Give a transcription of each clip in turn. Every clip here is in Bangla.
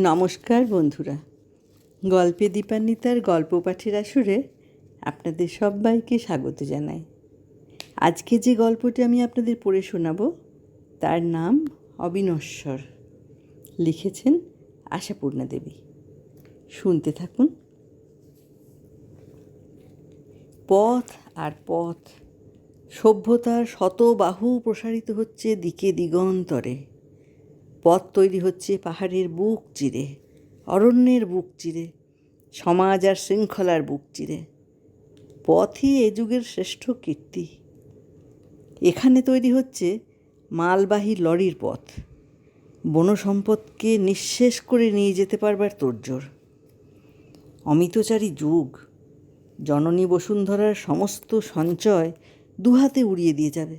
নমস্কার বন্ধুরা। গল্পে দীপান্বিতার গল্প পাঠের আসরে আপনাদের সবাইকে স্বাগত জানাই। আজকে যে গল্পটি আমি আপনাদের পড়ে শোনাব, তার নাম অবিনশ্বর। লিখেছেন আশাপূর্ণা দেবী। শুনতে থাকুন। পথ আর পথ, সভ্যতার শত বাহু প্রসারিত হচ্ছে দিকে দিগন্তরে। পথ তৈরি হচ্ছে পাহাড়ের বুক চিরে, অরণ্যের বুক চিরে, সমাজ আর শৃঙ্খলার বুক চিরে। পথই এ যুগের শ্রেষ্ঠ কীর্তি। এখানে তৈরি হচ্ছে মালবাহী লরির পথ। বনসম্পদকে নিঃশেষ করে নিয়ে যেতে পারবার তোড়জোড়। অমিতচারী যুগ, জননী বসুন্ধরার সমস্ত সঞ্চয় দুহাতে উড়িয়ে দিয়ে যাবে।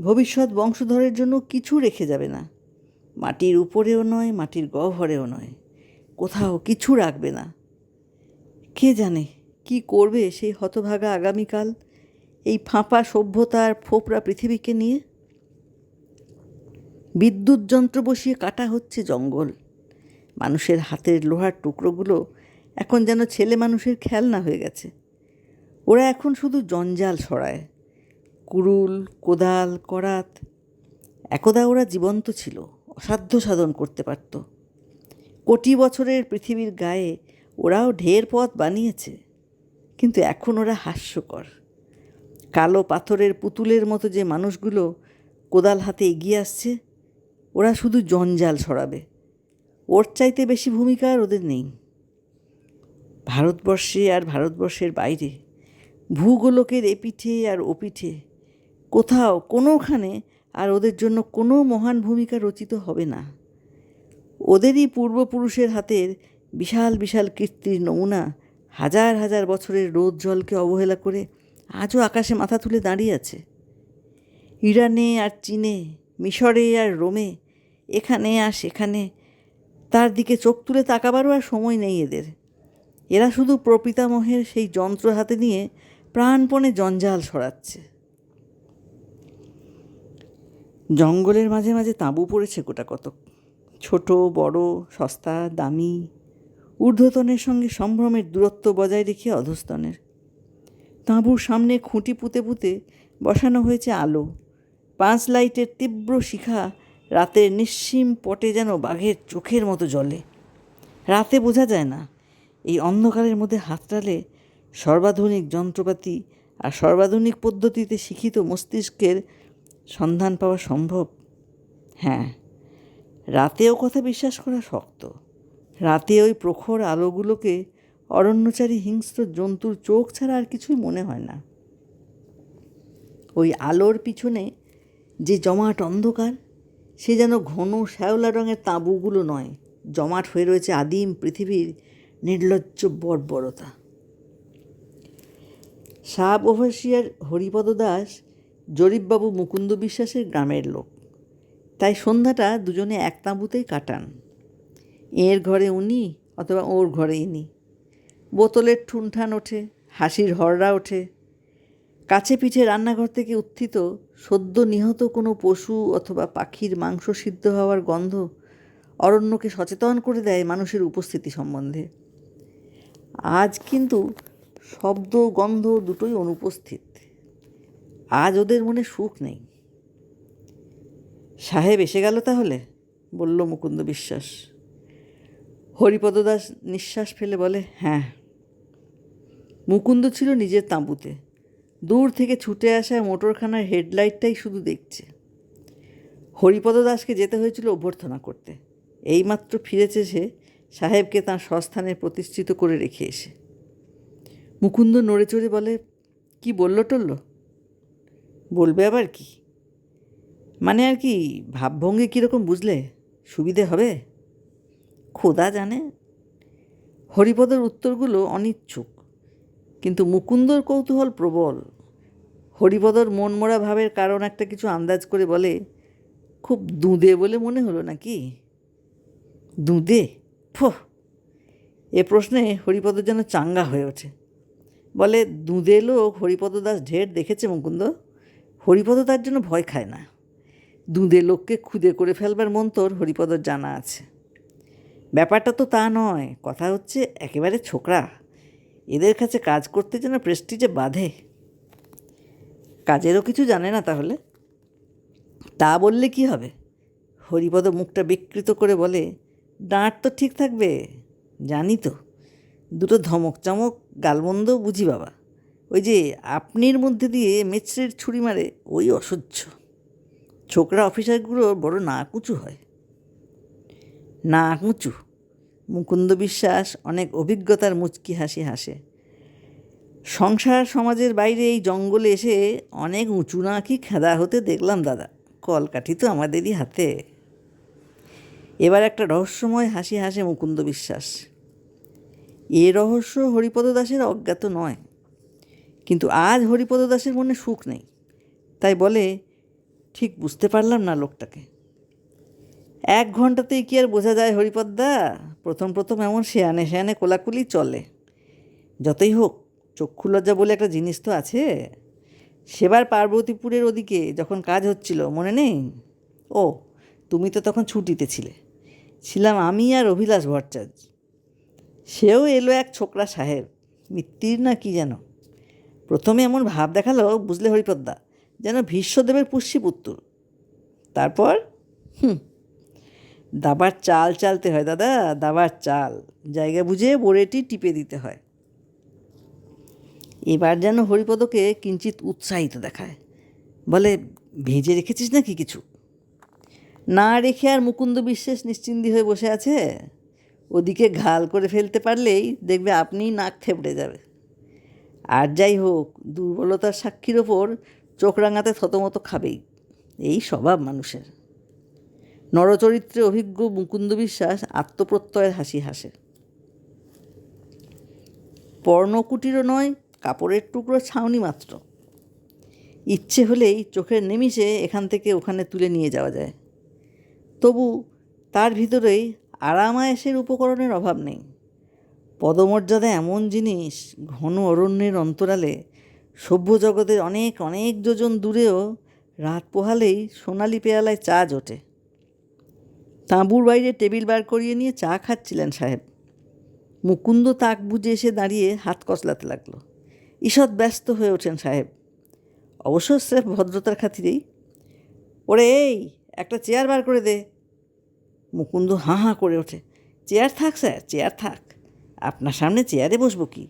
ভবিষ্যৎ বংশধরের জন্য কিছু রেখে যাবে না। মাটির উপরেও নয়, মাটির গহ্বরেও নয়। কোথাও কিছু রাখবে না। কে জানে কি করবে সেই হতভাগা আগামীকাল, এই ফাঁপা সভ্যতার ফোপরা পৃথিবীকে নিয়ে? বিদ্যুৎ যন্ত্র বসিয়ে কাটা হচ্ছে জঙ্গল। মানুষের হাতের লোহার টুকরোগুলো এখন যেন ছেলে মানুষের খেলনা হয়ে গেছে। ওরা এখন শুধু জঞ্জাল সরায় কুড়ুল কোদাল, করাত, একদা ওরা জীবন্ত ছিল। অসাধ্য সাধন করতে পারত। কোটি বছরের পৃথিবীর গায়ে ওরাও ঢের পথ বানিয়েছে, কিন্তু এখন ওরা হাস্যকর। কালো পাথরের পুতুলের মতো যে মানুষগুলো কোদাল হাতে এগিয়ে আসছে, ওরা শুধু জঞ্জাল সরাবে ওর চাইতে বেশি ভূমিকা আর ওদের নেই। ভারতবর্ষে আর ভারতবর্ষের বাইরে, ভূগোলকের এপিঠে আর ওপিঠে, কোথাও কোনোখানে আর ওদের জন্য কোনো মহান ভূমিকা রচিত হবে না। ওদেরই পূর্বপুরুষের হাতের বিশাল বিশাল কীর্তির নমুনা হাজার হাজার বছরের রোদ জলকে অবহেলা করে আজও আকাশে মাথা তুলে দাঁড়িয়ে আছে। ইরানে আর চীনে, মিশরে আর রোমে, এখানে আর সেখানে তার দিকে চোখ তুলে তাকাবারও আর সময় নেই এদের। এরা শুধু প্রপিতামহের সেই যন্ত্র হাতে নিয়ে প্রাণপণে জঞ্জাল সরাচ্ছে জঙ্গলের মাঝে মাঝে তাঁবু পড়েছে গোটা কতক। ছোট, বড়, সস্তা, দামি, ঊর্ধ্বতনের সঙ্গে সম্ভ্রমের দূরত্ব বজায় রেখে অধস্তনের। তাঁবুর সামনে খুঁটি পুঁতে পুঁতে বসানো হয়েছে আলো। পাঁচ লাইটের তীব্র শিখা রাতের নিঃসীম পটে যেন বাঘের চোখের মতো জলে রাতে বোঝা যায় না, এই অন্ধকারের মধ্যে হাতড়ালে সর্বাধুনিক যন্ত্রপাতি আর সর্বাধুনিক পদ্ধতিতে শিক্ষিত মস্তিষ্কের সন্ধান পাওয়া সম্ভব? হ্যাঁ। রাতেও কথা বিশ্বাস করা শক্ত। রাতে ওই প্রখর আলোগুলোকে অরণ্যচারী হিংস্র জন্তুর চোখ ছাড়া আর কিছুই মনে হয় না। ওই আলোর পিছনে যে জমাট অন্ধকার, সে যেন ঘন শ্যাওলা রঙের তাঁবুগুলো নয়, জমাট হয়ে রয়েছে আদিম পৃথিবীর নির্লজ্জ বর্বরতা। সাব ওভারসিয়ার হরিপদ দাস জরিপবাবু মুকুন্দ বিশ্বাসের গ্রামের লোক। তাই সন্ধ্যাটা দুজনে এক তাঁবুতেই কাটান। এর ঘরে উনি অথবা ওর ঘরে ইনি। বোতলের ঠুনঠান ওঠে, হাসির হররা ওঠে। কাছে পিঠে রান্নাঘর থেকে উত্থিত সদ্য নিহত কোনো পশু অথবা পাখির মাংস সিদ্ধ হওয়ার গন্ধ অরণ্যকে সচেতন করে দেয় মানুষের উপস্থিতি সম্বন্ধে। আজ কিন্তু শব্দ, গন্ধ দুটোই অনুপস্থিত। আজ ওদের মনে সুখ নেই। সাহেব এসে গেল তাহলে? বলল মুকুন্দ বিশ্বাস। হরিপদ দাস নিঃশ্বাস ফেলে বলে হ্যাঁ। মুকুন্দ ছিল নিজের তাঁবুতে। দূর থেকে ছুটে আসা মোটরখানার হেডলাইটটাই শুধু দেখছে। হরিপদ দাসকে যেতে হয়েছিল অভ্যর্থনা করতে। এইমাত্র ফিরেছে সে, সাহেবকে তাঁর স্বস্থানে প্রতিষ্ঠিত করে রেখে এসে। মুকুন্দ নড়ে চড়ে বলে, কি বলল টলল বলবে আবার কি? মানে আর কি, ভাবভঙ্গি কীরকম বুঝলে? সুবিধে হবে? খোদা জানে। হরিপদের উত্তরগুলো অনিচ্ছুক, কিন্তু মুকুন্দর কৌতূহল প্রবল। হরিপদর মনমরা ভাবের কারণ একটা কিছু আন্দাজ করে বলে, খুব দুঁদে বলে মনে হলো নাকি? দুঁদে? ফো! এ প্রশ্নে হরিপদ যেন চাঙ্গা হয়ে ওঠে। বলে, দুঁদে লোক হরিপদ দাস ঢের দেখেছে মুকুন্দ? হরিপদ তার জন্য ভয় খায় না। দুঁদে লোককে খুদে করে ফেলবার মন্তর হরিপদর জানা আছে। ব্যাপারটা তো তা নয়, কথা হচ্ছে একেবারে ছোকরা। এদের কাছে কাজ করতে যেন প্রেস্টিজে বাঁধে। কাজেরও কিছু জানে না তাহলে? তা বললে কি হবে? হরিপদ মুখটা বিকৃত করে বলে ডাঁট তো ঠিক থাকবে, জানি তো। দুটো ধমক চমক গালমন্দ বুঝি বাবা। ওই যে আপনির মধ্যে দিয়ে মেচড়ের ছুরি মারে, ওই অসহ্য। ছোকরা অফিসারগুলো বড় না কুচু হয়। না কুচু মুকুন্দ বিশ্বাস অনেক অভিজ্ঞতার মুচকি হাসি হাসে। সংসার সমাজের বাইরে এই জঙ্গলে এসে অনেক উঁচু না কি খেদা হতে দেখলাম, দাদা। কলকাঠি তো আমাদেরই হাতে। এবার একটা রহস্যময় হাসি হাসে মুকুন্দ বিশ্বাস। এ রহস্য হরিপদ দাসের অজ্ঞাত নয়। কিন্তু আজ হরিপদ দাসের মনে সুখ নেই। তাই বলে, ঠিক বুঝতে পারলাম না লোকটাকে। এক ঘন্টাতেই কি আর বোঝা যায় হরিপদদা প্রথম প্রথম এমন শেয়ানে শেয়ানে কোলাকুলি চলে। যতই হোক, চক্ষু লজ্জা বলে একটা জিনিস তো আছে। সেবার পার্বতীপুরের ওদিকে যখন কাজ হচ্ছিল, মনে নেই? ও, তুমি তো তখন ছুটিতে ছিলে। ছিলাম আমি আর অভিলাষ ভট্টাচার্য। সেও এলো এক ছোকরা সাহেব। মিত্তির না কি যেন? প্রথমে এমন ভাব দেখাল বুঝলে হরিপদ্দা, যেন ভীষ্মদেবের পুষ্যি পুষ্যপুত্র। তারপর, হুম, দাবার চাল চালতে হয় দাদা, দাবার চাল, জায়গা বুঝে বোরেটি টিপে দিতে হয়। এবার যেন হরিপদকে কিঞ্চিত উৎসাহিত দেখায়। বলে, ভেজে রেখেছিস নাকি কিছু? না রেখে আর মুকুন্দ বিশ্বাস নিশ্চিন্দি হয়ে বসে আছে। ওদিকে ঘাল করে ফেলতে পারলেই দেখবে আপনিই নাক থেবড়ে যাবে। আর যাই হোক, দুর্বলতার সাক্ষীর ওপর চোখ রাঙাতে থতমতো খাবেই। এই স্বভাব মানুষের। নরচরিত্রে অভিজ্ঞ মুকুন্দ বিশ্বাস আত্মপ্রত্যয়ের হাসি হাসে। পর্ণকুটিরও নয়, কাপড়ের টুকরো ছাউনি মাত্র। ইচ্ছে হলেই চোখের নিমিষে এখান থেকে ওখানে তুলে নিয়ে যাওয়া যায়। তবু তার ভিতরেই আরামায়েসের উপকরণের অভাব নেই। পদমর্যাদা এমন জিনিস, ঘন অরণ্যের অন্তরালে সভ্য জগতের অনেক অনেক যোজন দূরেও রাত পোহালেই সোনালি পেয়ালায় চা জোটে। তাঁবুর বাইরে টেবিল বার করিয়ে নিয়ে চা খাচ্ছিলেন সাহেব। মুকুন্দ তাক বুঝে এসে দাঁড়িয়ে হাত কচলাতে লাগল। ঈষৎ ব্যস্ত হয়ে ওঠেন সাহেব। অবশ্য স্রেফ ভদ্রতার খাতিরেই। ওরে এই, একটা চেয়ার বার করে দে। মুকুন্দ হাঁ হাঁ করে ওঠে। চেয়ার থাক স্যার, চেয়ার থাক। আপনার সামনে চেয়ারে বসবো কি?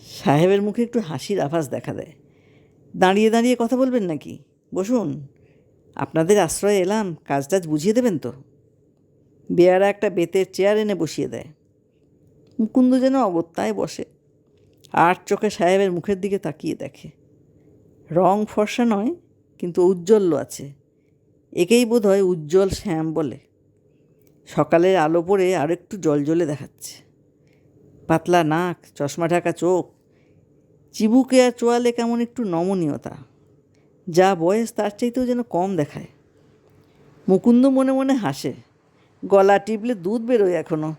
সাহেবের মুখে একটু হাসির আভাস দেখা দেয়। দাঁড়িয়ে দাঁড়িয়ে কথা বলবেন নাকি? বসুন। আপনাদের আশ্রয়ে এলাম কাজ টাজ বুঝিয়ে দেবেন তো। বেয়ারা একটা বেতের চেয়ার এনে বসিয়ে দেয়। মুকুন্দ যেন অগত্যায় বসে। আর চোখে সাহেবের মুখের দিকে তাকিয়ে দেখে। রং ফর্সা নয়, কিন্তু ঔজ্জ্বল্য আছে। একেই বোধ হয় উজ্জ্বল শ্যাম বলে। সকালের আলো পড়ে আরেকটু জলজলে দেখাচ্ছে। পাতলা নাক, চশমা ঢাকা চোখ, চিবুকে আর চোয়ালে কেমন একটু নমনীয়তা। যা বয়স তার চাইতেও যেন কম দেখায়। মুকুন্দ মনে মনে হাসে, গলা টিপলে দুধ বেরোয় এখনও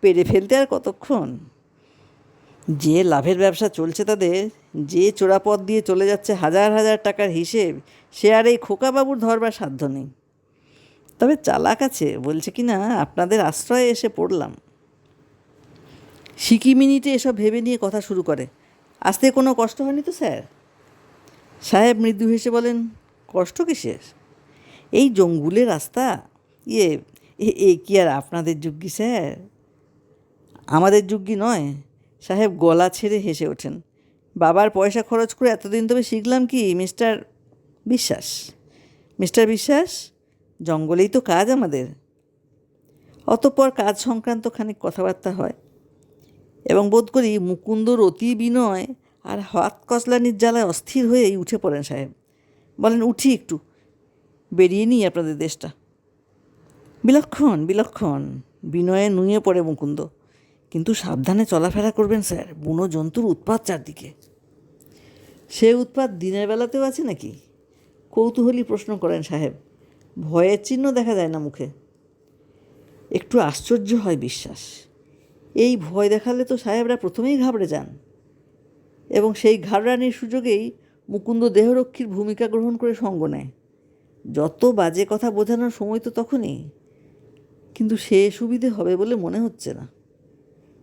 পেরে ফেলতে আর কতক্ষণ? যে লাভের ব্যবসা চলছে তাদের, যে চোরাপথ দিয়ে চলে যাচ্ছে হাজার হাজার টাকার হিসেব, সে আর এই খোকাবাবুর ধরবার সাধ্য নেই। তবে চালাক আছে, বলছে কি না আপনাদের আশ্রয়ে এসে পড়লাম। সিকি মিনিটে এসব ভেবে নিয়ে কথা শুরু করে। আসতে কোনো কষ্ট হয়নি তো, স্যার? সাহেব মৃদু হেসে বলেন, কষ্ট কিসের? এই জঙ্গুলের রাস্তা? ইয়ে এ- এ কি আর আপনাদের যুগ্গি স্যার? আমাদের যুগ্গি নয়। সাহেব গলা ছেড়ে হেসে ওঠেন। বাবার পয়সা খরচ করে এতদিন তবে শিখলাম কি, মিস্টার বিশ্বাস? মিস্টার বিশ্বাস? জঙ্গলেই তো কাজ আমাদের। অতঃপর কাজ সংক্রান্ত খানিক কথাবার্তা হয়। এবং বোধ করি মুকুন্দর অতি বিনয় আর হাত কসলানির জ্বালায় অস্থির হয়েই উঠে পড়েন সাহেব। বলেন, উঠি একটু। বেরিয়ে নিই আপনাদের দেশটা। বিলক্ষণ বিলক্ষণ। বিনয়ে নুয়ে পড়ে মুকুন্দ। কিন্তু সাবধানে চলাফেরা করবেন স্যার বুনো জন্তুর উৎপাত চারদিকে। সে উৎপাত দিনের বেলাতেও আছে নাকি? কৌতূহলী প্রশ্ন করেন সাহেব। ভয়ের চিহ্ন দেখা যায় না মুখে। একটু আশ্চর্য হয় বিশ্বাস। এই ভয় দেখালে তো সাহেবরা প্রথমেই ঘাবড়ে যান। এবং সেই ঘাবড়ানির সুযোগেই মুকুন্দ দেহরক্ষীর ভূমিকা গ্রহণ করে সঙ্গ নেয়। যত বাজে কথা বোঝানোর সময় তো তখনই। কিন্তু সে সুবিধে হবে বলে মনে হচ্ছে না।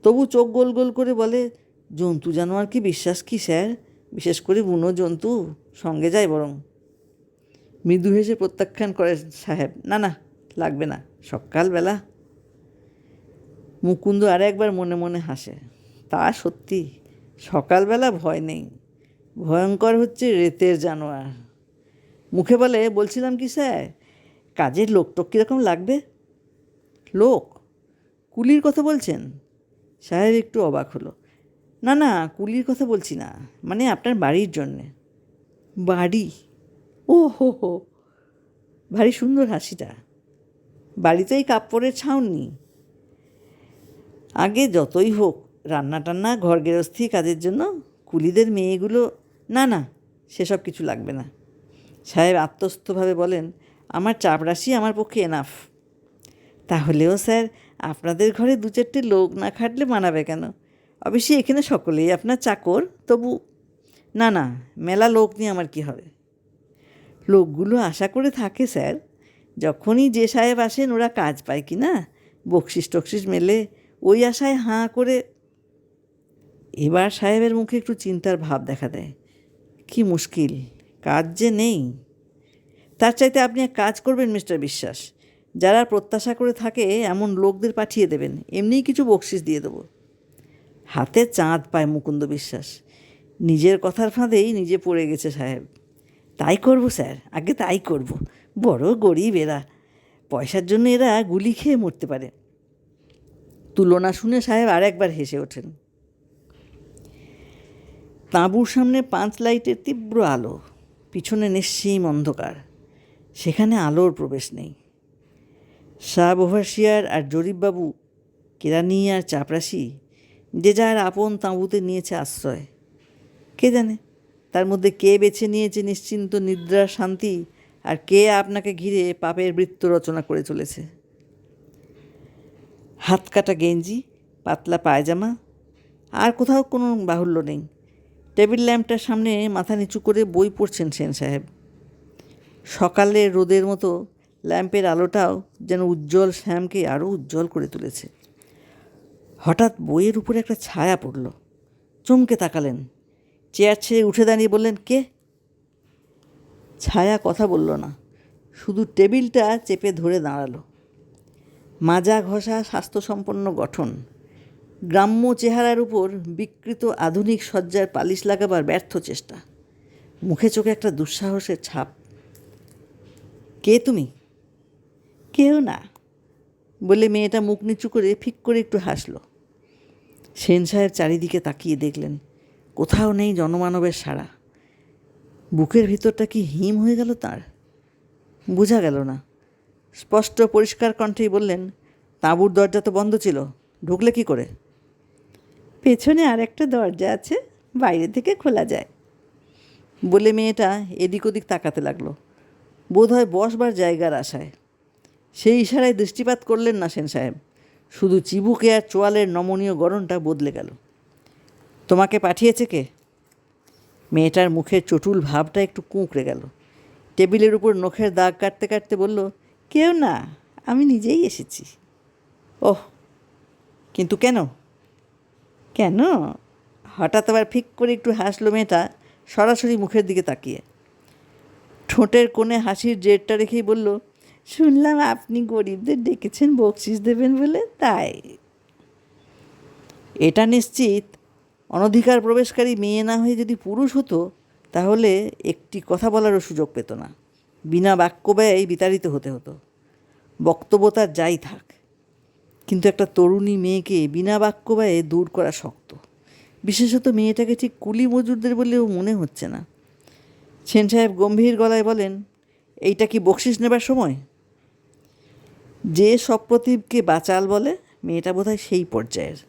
তবু চোখ গোল গোল করে বলে, জন্তু জানোয়ার কি বিশ্বাস কি, স্যার? বিশেষ করে বুনো জন্তু সঙ্গে যায় বরং। মৃদু হেসে প্রত্যাখ্যান করে সাহেব, না না, লাগবে না, সকালবেলা মুকুন্দ আর একবার মনে মনে হাসে। তা সত্যি, সকালবেলা ভয় নেই। ভয়ঙ্কর হচ্ছে রেতের জানোয়ার। মুখে বলে, বলছিলাম কি স্যার, কাজের লোক টোক কীরকম লাগবে? লোক? কুলির কথা বলছেন? সাহেব একটু অবাক হলো। না না, কুলির কথা বলছি না মানে আপনার বাড়ির জন্যে। বাড়ি? ও হো হো, ভারী সুন্দর হাসিটা। বাড়িতেই কাপড়ের ছাউনি। আগে যতই হোক রান্না টান্না, ঘর গৃহস্থী কাজের জন্য কুলিদের মেয়েগুলো, না না, সেসব কিছু লাগবে না। সাহেব আত্মস্থভাবে বলেন, আমার চাপরাশি আমার পক্ষে এনাফ তাহলেও স্যার, আপনাদের ঘরে দু চারটে লোক না খাটলে মানাবে কেন? অবশ্যই এখানে সকলেই আপনার চাকর, তবু না না, মেলা লোক নিয়ে আমার কি হবে? লোকগুলো আশা করে থাকে স্যার, যখনই যে সাহেব আসেন ওরা কাজ পায় কি না? বকশিস টকশিস মেলে ওই আশায় হাঁ করে এবার সাহেবের মুখে একটু চিন্তার ভাব দেখা দেয়। কি মুশকিল, কাজ যে নেই। তার চাইতে আপনি এক কাজ করবেন, মিস্টার বিশ্বাস। যারা প্রত্যাশা করে থাকে, এমন লোকদের পাঠিয়ে দেবেন। এমনিই কিছু বকশিস দিয়ে দেবো। হাতে চাঁদ পায় মুকুন্দ বিশ্বাস। নিজের কথার ফাঁদেই নিজে পড়ে গেছে সাহেব। তাই করব স্যার, আগে তাই করব। বড় গরিব এরা। পয়সার জন্য এরা গুলি খেয়ে মরতে পারে। তুলনা শুনে সাহেব আরেকবার হেসে ওঠেন। তাঁবুর সামনে পাঁচ লাইটের তীব্র আলো, পিছনে নিশ্চিম অন্ধকার, সেখানে আলোর প্রবেশ নেই। শাহ ওভারসিয়ার আর জরিফবাবু কেরানি আর চাপরাশি যে যার আপন তাঁবুতে নিয়েছে আশ্রয়। কে জানে, তার মধ্যে কে বেছে নিয়েছে নিশ্চিন্ত নিদ্রার শান্তি, আর কে আপনাকে ঘিরে পাপের বৃত্ত রচনা করে চলেছে। হাত কাটা গেঞ্জি, পাতলা পায়জামা, আর কোথাও কোনো বাহুল্য নেই। টেবিল ল্যাম্পটার সামনে মাথা নিচু করে বই পড়ছেন সেন সাহেব। সকালে রোদের মতো ল্যাম্পের আলোটাও যেন উজ্জ্বল শ্যামকে আরও উজ্জ্বল করে তুলেছে। হঠাৎ বইয়ের উপরে একটা ছায়া পড়ল। চমকে তাকালেন। চেয়ার ছেড়ে উঠে দাঁড়িয়ে বললেন, কে? ছায়া কথা বলল না, শুধু টেবিলটা চেপে ধরে দাঁড়াল। মাজা ঘষা স্বাস্থ্যসম্পন্ন গঠন। গ্রাম্য চেহারার উপর বিকৃত আধুনিক সজ্জার পালিশ লাগাবার ব্যর্থ চেষ্টা। মুখে চোখে একটা দুঃসাহসের ছাপ। কে তুমি? কেউ না, বলে মেয়েটা মুখ নিচু করে ফিক করে একটু হাসলো। সেন সাহেব চারিদিকে তাকিয়ে দেখলেন, কোথাও নেই জনমানবের সাড়া। বুকের ভিতরটা কি হিম হয়ে গেল তার? বোঝা গেল না। স্পষ্ট পরিষ্কার কণ্ঠেই বললেন তাঁবুর দরজা তো বন্ধ ছিল ঢুকলে কি করে? পেছনে আর একটা দরজা আছে বাইরে থেকে খোলা যায়। বলে মেয়েটা এদিক ওদিক তাকাতে লাগল। বোধ হয় বসবার জায়গার আশায়। সেই ইশারায় দৃষ্টিপাত করলেন না সেন সাহেব। শুধু চিবুকে আর চোয়ালের নমনীয় গড়নটা বদলে গেল। তোমাকে পাঠিয়েছে কে? মেয়েটার মুখের চটুল ভাবটা একটু কুঁকড়ে গেল। টেবিলের উপর নখের দাগ কাটতে কাটতে বলল কেউ না, আমি নিজেই এসেছি। ওহ, কিন্তু কেন? কেন? হঠাৎ আবার ফিক করে একটু হাসলো মেয়েটা, সরাসরি মুখের দিকে তাকিয়ে। ঠোঁটের কোণে হাসির জেরটা রেখেই বলল, শুনলাম আপনি গরিবদের ডেকেছেন, বকশিস দেবেন বলে, তাই? এটা নিশ্চিত। অনধিকার প্রবেশকারী মেয়ে না হয়ে যদি পুরুষ হতো, তাহলে একটি কথা বলারও সুযোগ পেত না। বিনা বাক্য বিতাড়িত হতে হতো। বক্তব্য তার যাই থাক, কিন্তু একটা তরুণী মেয়েকে বিনা বাক্য ব্যয়ে দূর করা শক্ত। বিশেষত মেয়েটাকে ঠিক কুলি মজুরদের বলেও মনে হচ্ছে না। সেন সাহেব গম্ভীর গলায় বলেন, এইটা কি বকশিস নেবার সময়? যে সপ্রতিভকে বাচাল বলে, মেয়েটা বোধহয় সেই পর্যায়ের।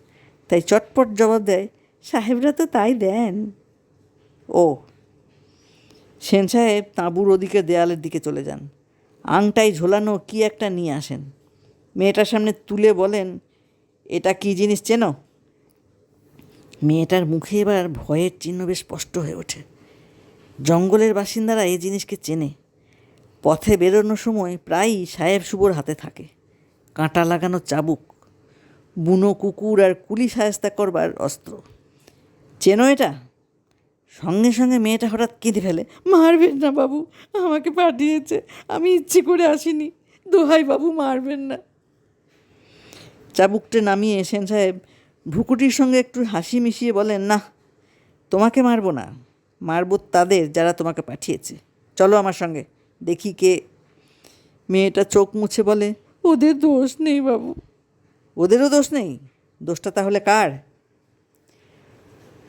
তাই চটপট জবাব দেয়, সাহেবরা তো তাই দেন। ও সেন সাহেব তাঁবুর ওদিকে দেয়ালের দিকে চলে যান। আংটাই ঝোলানো কি একটা নিয়ে আসেন। মেয়েটার সামনে তুলে বলেন, এটা কি জিনিস চেনো? মেয়েটার মুখে এবার ভয়ের চিহ্ন বেশ স্পষ্ট হয়ে ওঠে। জঙ্গলের বাসিন্দারা এই জিনিসকে চেনে। পথে বেরোনোর সময় প্রায়ই সাহেব শুভর হাতে থাকে। কাঁটা লাগানো চাবুক, বুনো কুকুর আর কুলি সায়স্তা করবার অস্ত্র। চেনো এটা? সঙ্গে সঙ্গে মেয়েটা হঠাৎ কেঁদে ফেলে, মারবেন না বাবু, আমাকে পাঠিয়েছে, আমি ইচ্ছে করে আসিনি, দোহাই বাবু, মারবেন না। চাবুকটা নামিয়ে সেন সাহেব ভুকুটির সঙ্গে একটু হাসি মিশিয়ে বলেন, না, তোমাকে মারবো না, মারবো তাদের যারা তোমাকে পাঠিয়েছে। চলো আমার সঙ্গে, দেখি কে। মেয়েটা চোখ মুছে বলে, ওদের দোষ নেই বাবু। ওদেরও দোষ নেই? দোষটা তাহলে কার?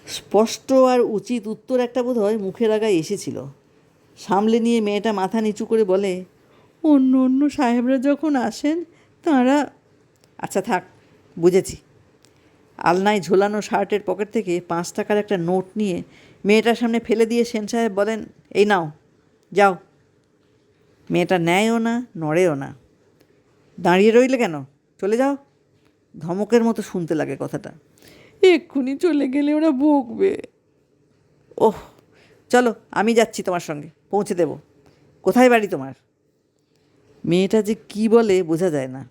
স্পষ্ট আর উচিত উত্তর একটা বোধ হয় মুখের আগায় এসেছিল। সামলে নিয়ে মেয়েটা মাথা নিচু করে বলে, অন্য অন্য সাহেবরা যখন আসেন, তাঁরা আচ্ছা থাক, বুঝেছি। আলনায় ঝোলানো শার্টের পকেট থেকে পাঁচ টাকার একটা নোট নিয়ে মেয়েটার সামনে ফেলে দিয়ে সেন সাহেব বলেন, এই নাও, যাও। মেয়েটা নেয়ও না, নড়েও না। দাঁড়িয়ে রইলে কেন? চলে যাও? ধমকের মতো শুনতে লাগে কথাটা। এক্ষুনি চলে গেলে ওরা বকবে ওহ চলো আমি যাচ্ছি তোমার সঙ্গে পৌঁছে দেব। কোথায় বাড়ি তোমার? মেয়েটা যে কি বলে বোঝা যায় না।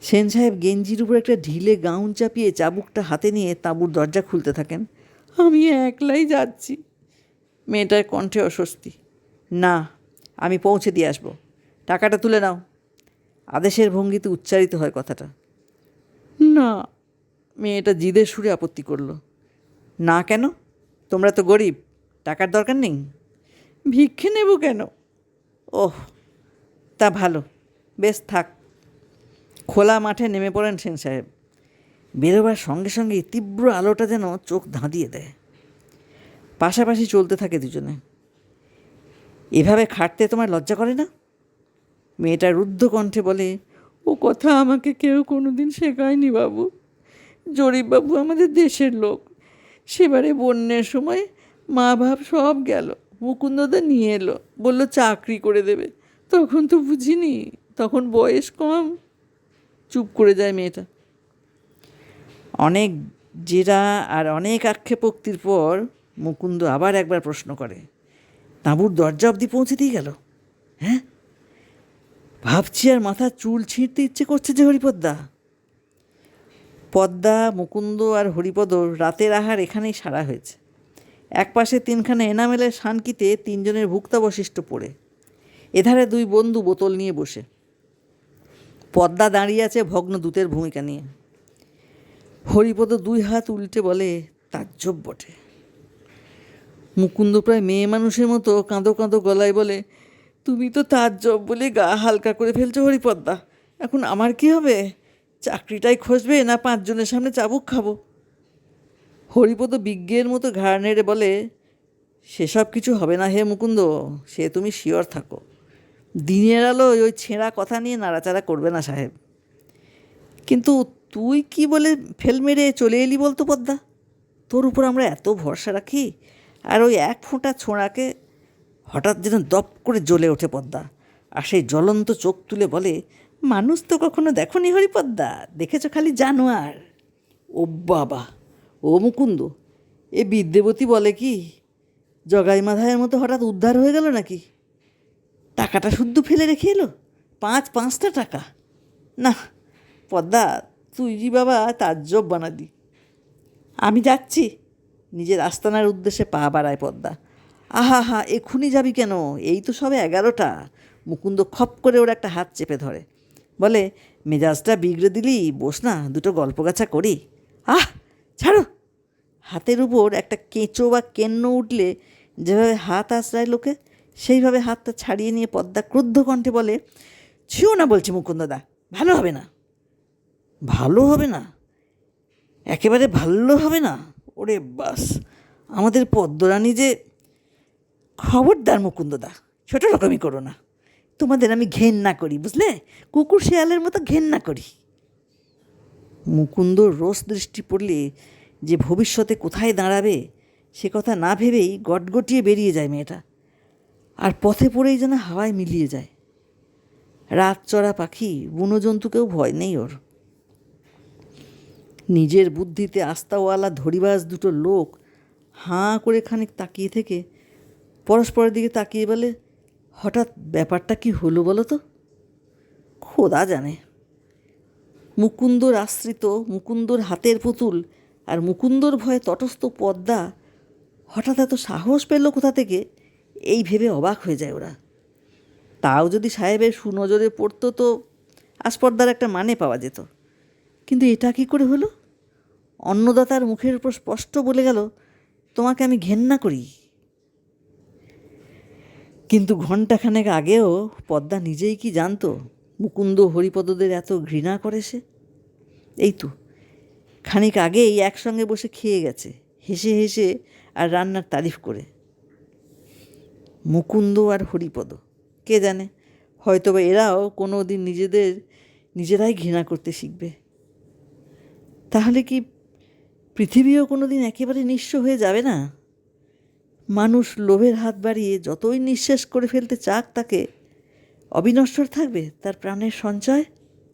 সেন সাহেব গেঞ্জির উপর একটা ঢিলে গাউন চাপিয়ে চাবুকটা হাতে নিয়ে তাঁবুর দরজা খুলতে থাকেন। আমি একলাই যাচ্ছি। মেয়েটার কণ্ঠে অস্বস্তি। না আমি পৌঁছে দিয়ে আসব। টাকাটা তুলে নাও। আদেশের ভঙ্গিতে উচ্চারিত হয় কথাটা। না মেয়েটা জিদের সুরে আপত্তি করল। না কেন? তোমরা তো গরিব, টাকার দরকার নেই? ভিক্ষে নেব কেন? ওহ, তা ভালো, বেশ থাক। খোলা মাঠে নেমে পড়েন সেন সাহেব। বেরোবার সঙ্গে সঙ্গে তীব্র আলোটা যেন চোখ ধাঁধিয়ে দেয়। পাশাপাশি চলতে থাকে দুজনে। এভাবে খাটতে তোমার লজ্জা করে না? মেয়েটা রুদ্ধ কণ্ঠে বলে, ও কথা আমাকে কেউ কোনো দিন শেখায়নি বাবু। জরিপবাবু আমাদের দেশের লোক। সেবারে বন্যার সময় মা বাপ সব গেল। মুকুন্দদা নিয়ে এলো। বলল, চাকরি করে দেবে। তখন তো বুঝিনি। তখন বয়স কম। চুপ করে যায় মেয়েটা। অনেক জেরা আর অনেক আক্ষেপোক্তির পর মুকুন্দ আবার একবার প্রশ্ন করে, তাঁবুর দরজা অবধি পৌঁছে দিয়ে গেল? হ্যাঁ? ভাবছি আর মাথার চুল ছিঁড়তে ইচ্ছে করছে যে হরিপদ্দা। পদ্মা, মুকুন্দ আর হরিপদ রাতের আহার এখানেই সারা হয়েছে। এক পাশে তিনখানা এনামেলের শানকিতে তিনজনের ভুক্তাবশিষ্ট পড়ে। এধারে দুই বন্ধু বোতল নিয়ে বসে। পদ্মা দাঁড়িয়ে আছে ভগ্ন দূতের ভূমিকা নিয়ে। হরিপদ দুই হাত উল্টে বলে, তাজ্জব বটে। মুকুন্দ প্রায় মেয়ে মানুষের মতো কাঁদো কাঁদো গলায় বলে, তুমি তো তাজ্জব বলে গা হালকা করে ফেলছো হরিপদ্মা, এখন আমার কি হবে? চাকরিটাই খসবে, না পাঁচজনের সামনে চাবুক খাব? হরিপদ বিজ্ঞের মতো ঘাড় নেড়ে বলে, সেসব কিছু হবে না হে মুকুন্দ, সে তুমি শিওর থাকো। দিনের আলো ওই ছেঁড়া কথা নিয়ে নাড়াচাড়া করবে না সাহেব। কিন্তু তুই কি বলে ফেল মেরে চলে এলি বলতো পদ্মা? তোর উপর আমরা এত ভরসা রাখি, আর ওই এক ফোঁটা ছোঁড়াকে হঠাৎ যেন দপ করে জ্বলে ওঠে পদ্মা, আর সেই জ্বলন্ত চোখ তুলে বলে মানুষ তো কখনো দেখনি হরিপদ্মা দেখেছ খালি জানোয়ার। ও বাবা ও মুকুন্দ এ বিদ্যাবতী বলে কি? জগাই মাধায়ের মতো হঠাৎ উদ্ধার হয়ে গেল নাকি? টাকাটা শুদ্ধ ফেলে রেখে এলো? পাঁচ পাঁচটা টাকা? না পদ্মা তুই জি বাবা তাজ্জব বানাদি আমি যাচ্ছি। নিজের আস্তানার উদ্দেশ্যে পা বাড়ায় পদ্মা। আহা হা এক্ষুনি যাবি কেন? এই তো সবে এগারোটা। মুকুন্দ খপ করে ওর একটা হাত চেপে ধরে। বলে, মেজাজটা বিগড়ে দিলি, বস না, দুটো গল্প গাছা করি। আহ, ছাড়ো! হাতের উপর একটা কেঁচো বা কেন্ন উঠলে, যেভাবে হাত আশ্রায় লোকে, সেইভাবে হাতটা ছাড়িয়ে নিয়ে পদ্মা ক্রুদ্ধ কণ্ঠে বলে ছিও না বলছি মুকুন্দদা ভালো হবে না। ভালো হবে না? একেবারে ভালো হবে না? ওরে বাস, আমাদের পদ্মরানী যে খবরদার মুকুন্দদা ছোটো রকমই করো না। তোমাদের আমি ঘেন্না করি, বুঝলে? কুকুর শেয়ালের মতো ঘেন্না করি। মুকুন্দ রোষ দৃষ্টি পড়লে যে ভবিষ্যতে কোথায় দাঁড়াবে, সে কথা না ভেবেই গটগটিয়ে বেরিয়ে যায় মেয়েটা, আর পথে পড়েই যেন হাওয়ায় মিলিয়ে যায়। রাত চড়া পাখি বুনো জন্তুকেও ভয় নেই ওর। নিজের বুদ্ধিতে আস্তাওয়ালা ধরিবাজ দুটো লোক হাঁ করে খানিক তাকিয়ে থেকে পরস্পরের দিকে তাকিয়ে বলে হঠাৎ ব্যাপারটা কি হলো বলো তো? খোদা জানে। মুকুন্দর আশ্রিত, মুকুন্দর হাতের পুতুল আর মুকুন্দর ভয়ে তটস্থ পদ্মা হঠাৎ এত সাহস পেল কোথা থেকে? এই ভেবে অবাক হয়ে যায় ওরা। তাও যদি সাহেবের সুনজরে পড়তো তো আস্পর্দার একটা মানে পাওয়া যেত। কিন্তু এটা কি করে হলো? অন্নদাতার মুখের উপর স্পষ্ট বলে গেল, তোমাকে আমি ঘেন্না করি। কিন্তু ঘণ্টাখানেক আগেও পদ্মা নিজেই কি জানতো মুকুন্দ হরিপদদের এত ঘৃণা করে সে? এই তো, খানিক আগেই একসঙ্গে বসে খেয়ে গেছে, হেসে হেসে আর রান্নার তারিফ করে। মুকুন্দ আর হরিপদ, কে জানে হয়তো বা এরাও কোনো দিন নিজেদের, নিজেরাই ঘৃণা করতে শিখবে। তাহলে কি পৃথিবীও কোনো দিন একেবারে নিঃস্ব হয়ে যাবে না? মানুষ লোভের হাত বাড়িয়ে যতই নিঃশেষ করে ফেলতে চাক তাকে অবিনশ্বর থাকবে, তার প্রাণের সঞ্চয়